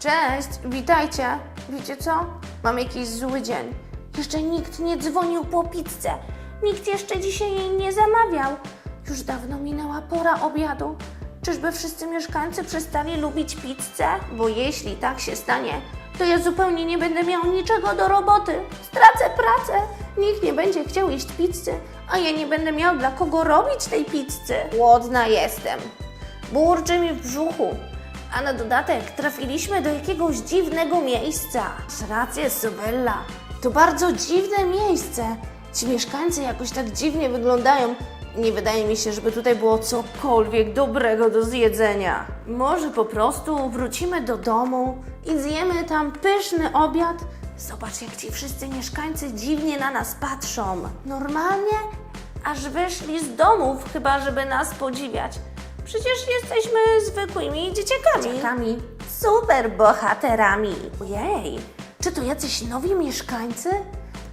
Cześć, witajcie. Wiecie co? Mam jakiś zły dzień. Jeszcze nikt nie dzwonił po pizzę. Nikt jeszcze dzisiaj jej nie zamawiał. Już dawno minęła pora obiadu. Czyżby wszyscy mieszkańcy przestali lubić pizzę? Bo jeśli tak się stanie, to ja zupełnie nie będę miał niczego do roboty. Stracę pracę. Nikt nie będzie chciał jeść pizzy, a ja nie będę miał dla kogo robić tej pizzy. Głodna jestem. Burczy mi w brzuchu. A na dodatek trafiliśmy do jakiegoś dziwnego miejsca. Z rację, Sobella. To bardzo dziwne miejsce. Ci mieszkańcy jakoś tak dziwnie wyglądają. Nie wydaje mi się, żeby tutaj było cokolwiek dobrego do zjedzenia. Może po prostu wrócimy do domu i zjemy tam pyszny obiad? Zobacz, jak ci wszyscy mieszkańcy dziwnie na nas patrzą. Normalnie? Aż wyszli z domów, chyba żeby nas podziwiać. Przecież jesteśmy zwykłymi dzieciakami. Dzieciakami. Super bohaterami. Ojej, czy to jacyś nowi mieszkańcy?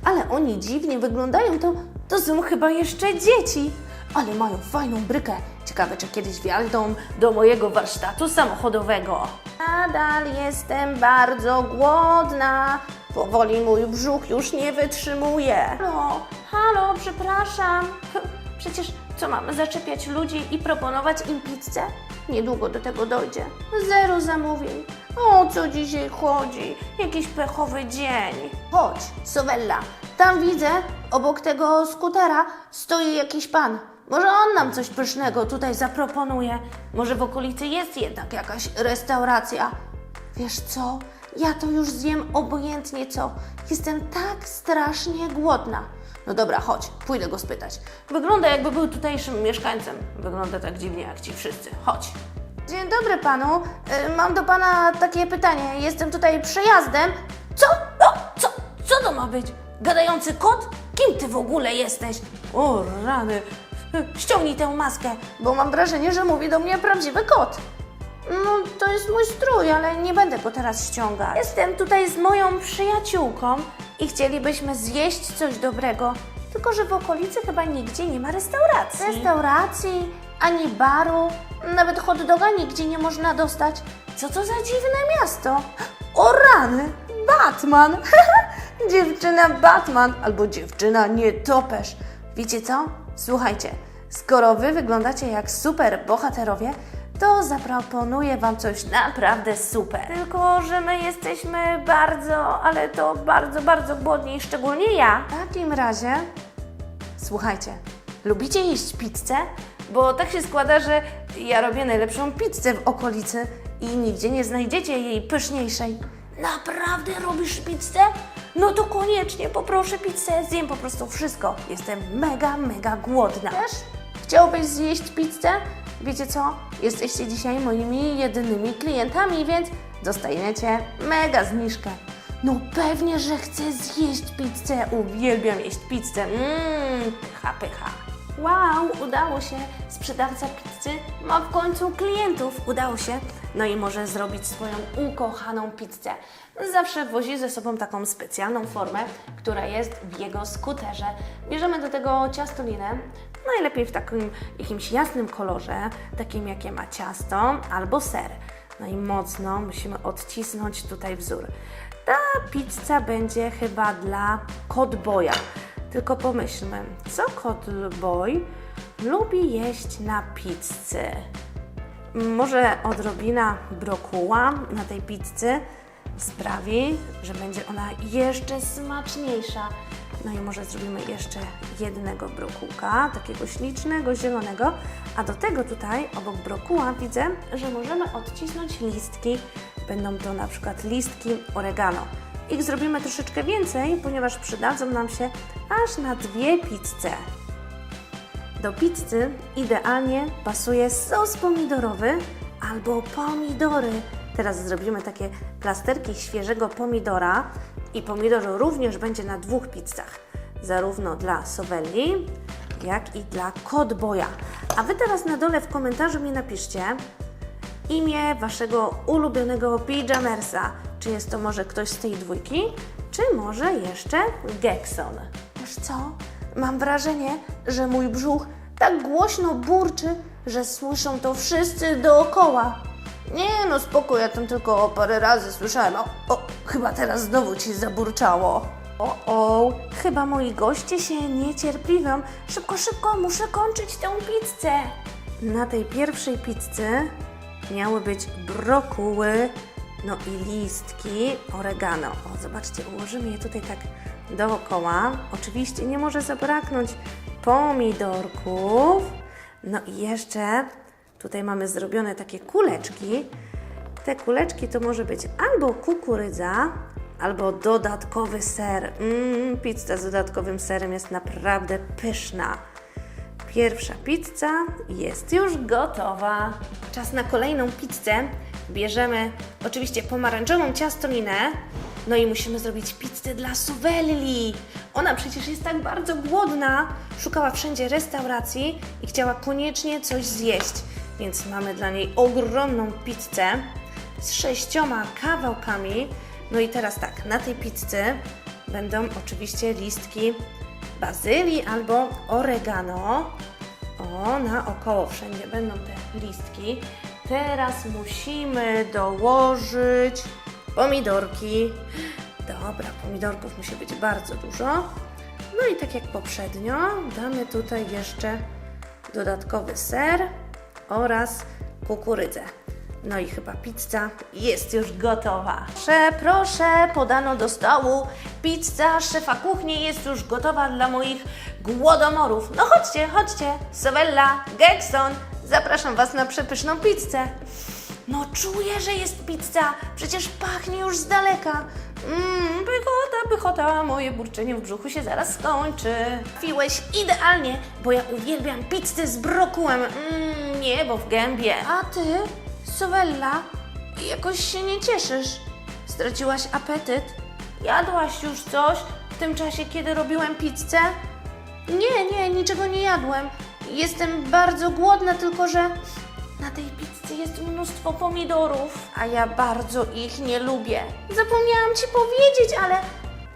Ale oni dziwnie wyglądają, to, to są chyba jeszcze dzieci. Ale mają fajną brykę. Ciekawe, czy kiedyś wjadą do mojego warsztatu samochodowego. Nadal jestem bardzo głodna. Powoli mój brzuch już nie wytrzymuje. Halo, halo, przepraszam. Przecież co mamy zaczepiać ludzi i proponować im pizzę? Niedługo do tego dojdzie. Zero zamówień. O co dzisiaj chodzi? Jakiś pechowy dzień. Chodź, Sowella. Tam widzę, obok tego skutera stoi jakiś pan. Może on nam coś pysznego tutaj zaproponuje. Może w okolicy jest jednak jakaś restauracja. Wiesz co? Ja to już zjem obojętnie co. Jestem tak strasznie głodna. No dobra, chodź, pójdę go spytać. Wygląda jakby był tutejszym mieszkańcem. Wygląda tak dziwnie jak ci wszyscy. Chodź. Dzień dobry panu. Y, Mam do pana takie pytanie. Jestem tutaj przejazdem. Co? O, co? Co to ma być? Gadający kot? Kim ty w ogóle jesteś? O, rany. Ściągnij tę maskę, bo mam wrażenie, że mówi do mnie prawdziwy kot. No, to jest mój strój, ale nie będę go teraz ściągać. Jestem tutaj z moją przyjaciółką i chcielibyśmy zjeść coś dobrego. Tylko, że w okolicy chyba nigdzie nie ma restauracji. Restauracji, ani baru, nawet hot doga nigdzie nie można dostać. Co to za dziwne miasto? O rany! Batman! dziewczyna Batman albo dziewczyna nietoperz. Wiecie co? Słuchajcie, skoro wy wyglądacie jak super bohaterowie, to zaproponuję Wam coś naprawdę super. Tylko, że my jesteśmy bardzo, ale to bardzo, bardzo głodni, szczególnie ja. W takim razie, słuchajcie, lubicie jeść pizzę? Bo tak się składa, że ja robię najlepszą pizzę w okolicy i nigdzie nie znajdziecie jej pyszniejszej. Naprawdę robisz pizzę? No to koniecznie poproszę pizzę, zjem po prostu wszystko. Jestem mega, mega głodna. Też? Chciałbyś zjeść pizzę? Wiecie co? Jesteście dzisiaj moimi jedynymi klientami, więc dostajecie mega zniżkę. No pewnie, że chcę zjeść pizzę. Uwielbiam jeść pizzę. Mmm, pycha, pycha. Wow, udało się. Sprzedawca pizzy ma w końcu klientów. Udało się. No i może zrobić swoją ukochaną pizzę. Zawsze wozi ze sobą taką specjalną formę, która jest w jego skuterze. Bierzemy do tego ciastolinę, najlepiej w takim jakimś jasnym kolorze, takim jakie ma ciasto albo ser. No i mocno musimy odcisnąć tutaj wzór. Ta pizza będzie chyba dla kotboja. Tylko pomyślmy, co kotboj lubi jeść na pizzy? Może odrobina brokuła na tej pizzy sprawi, że będzie ona jeszcze smaczniejsza. No i może zrobimy jeszcze jednego brokułka, takiego ślicznego, zielonego. A do tego tutaj, obok brokuła, widzę, że możemy odcisnąć listki. Będą to na przykład listki oregano. Ich zrobimy troszeczkę więcej, ponieważ przydadzą nam się aż na dwie pizze. Do pizzy idealnie pasuje sos pomidorowy albo pomidory. Teraz zrobimy takie plasterki świeżego pomidora i pomidor również będzie na dwóch pizzach. Zarówno dla Sowelli, jak i dla Kotboja. A Wy teraz na dole w komentarzu mi napiszcie imię Waszego ulubionego pijamersa. Czy jest to może ktoś z tej dwójki, czy może jeszcze Gekson. Wiesz co? Mam wrażenie, że mój brzuch tak głośno burczy, że słyszą to wszyscy dookoła. Nie no, spoko, ja tam tylko parę razy słyszałem. O, o, chyba teraz znowu ci zaburczało. O, o, chyba moi goście się niecierpliwią. Szybko, szybko, muszę kończyć tę pizzę. Na tej pierwszej pizzy miały być brokuły, no i listki oregano. O, zobaczcie, ułożymy je tutaj tak dookoła. Oczywiście nie może zabraknąć pomidorków. No i jeszcze tutaj mamy zrobione takie kuleczki. Te kuleczki to może być albo kukurydza, albo dodatkowy ser. Mmm, pizza z dodatkowym serem jest naprawdę pyszna. Pierwsza pizza jest już gotowa. Czas na kolejną pizzę. Bierzemy oczywiście pomarańczową ciastolinę. No i musimy zrobić pizzę dla Suwelli. Ona przecież jest tak bardzo głodna. Szukała wszędzie restauracji i chciała koniecznie coś zjeść. Więc mamy dla niej ogromną pizzę z sześcioma kawałkami. No i teraz tak, na tej pizzy będą oczywiście listki bazylii albo oregano. O, naokoło wszędzie będą te listki. Teraz musimy dołożyć pomidorki. Dobra, pomidorków musi być bardzo dużo. No i tak jak poprzednio, damy tutaj jeszcze dodatkowy ser oraz kukurydzę. No i chyba pizza jest już gotowa. Proszę, proszę, podano do stołu. Pizza szefa kuchni jest już gotowa dla moich głodomorów. No chodźcie, chodźcie. Sowella, Gekson, zapraszam Was na przepyszną pizzę. No czuję, że jest pizza. Przecież pachnie już z daleka. Mmm, pychota, pychota, moje burczenie w brzuchu się zaraz skończy. Trafiłeś idealnie, bo ja uwielbiam pizzę z brokułem. Mmm, niebo w gębie. A ty, Sowella, jakoś się nie cieszysz. Straciłaś apetyt? Jadłaś już coś w tym czasie, kiedy robiłem pizzę? Nie, nie, niczego nie jadłem. Jestem bardzo głodna, tylko że na tej pizzy jest mnóstwo pomidorów, a ja bardzo ich nie lubię. Zapomniałam ci powiedzieć, ale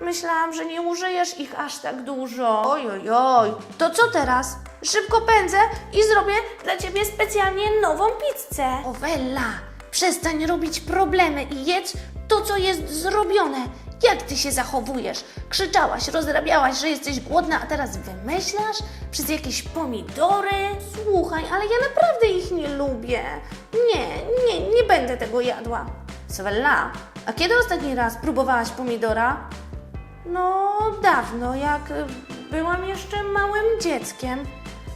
myślałam, że nie użyjesz ich aż tak dużo. Oj, oj, oj. To co teraz? Szybko pędzę i zrobię dla ciebie specjalnie nową pizzę. Owella, przestań robić problemy i jedz to, co jest zrobione. Jak ty się zachowujesz? Krzyczałaś, rozrabiałaś, że jesteś głodna, a teraz wymyślasz przez jakieś pomidory? Słuchaj, ale ja naprawdę ich nie lubię. Nie, nie, nie będę tego jadła. Sowella, a kiedy ostatni raz próbowałaś pomidora? No, dawno, jak byłam jeszcze małym dzieckiem.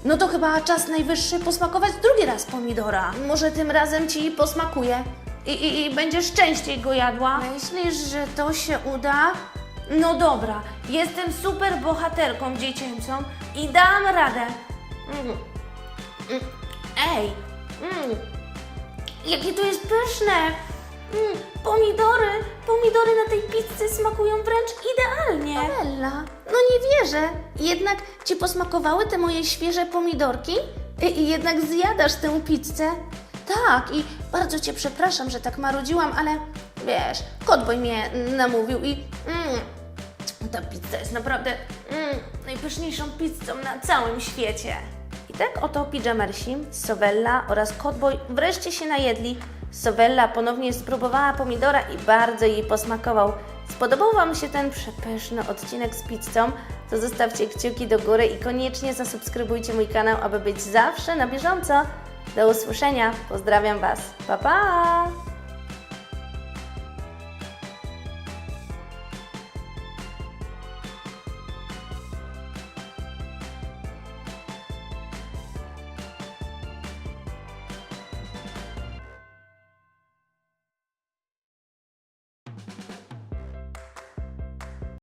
No to chyba czas najwyższy posmakować drugi raz pomidora. Może tym razem ci posmakuje i, i, i będziesz częściej go jadła. Myślisz, że to się uda? No dobra, jestem super bohaterką dziecięcą i dam radę. Mm. Mm. Ej, mm. jakie to jest pyszne! Mm, pomidory, pomidory na tej pizzy smakują wręcz idealnie. Ella, no nie wierzę. Jednak ci posmakowały te moje świeże pomidorki? I, i jednak zjadasz tę pizzę? Tak, i bardzo cię przepraszam, że tak marudziłam, ale wiesz, kotboj mnie namówił i mm, ta pizza jest naprawdę mm, najpyszniejszą pizzą na całym świecie. I tak oto pijamersi, Sowella oraz Kotboj wreszcie się najedli. Sowella ponownie spróbowała pomidora i bardzo jej posmakował. Spodobał Wam się ten przepyszny odcinek z pizzą? To zostawcie kciuki do góry i koniecznie zasubskrybujcie mój kanał, aby być zawsze na bieżąco. Do usłyszenia, pozdrawiam Was, pa pa!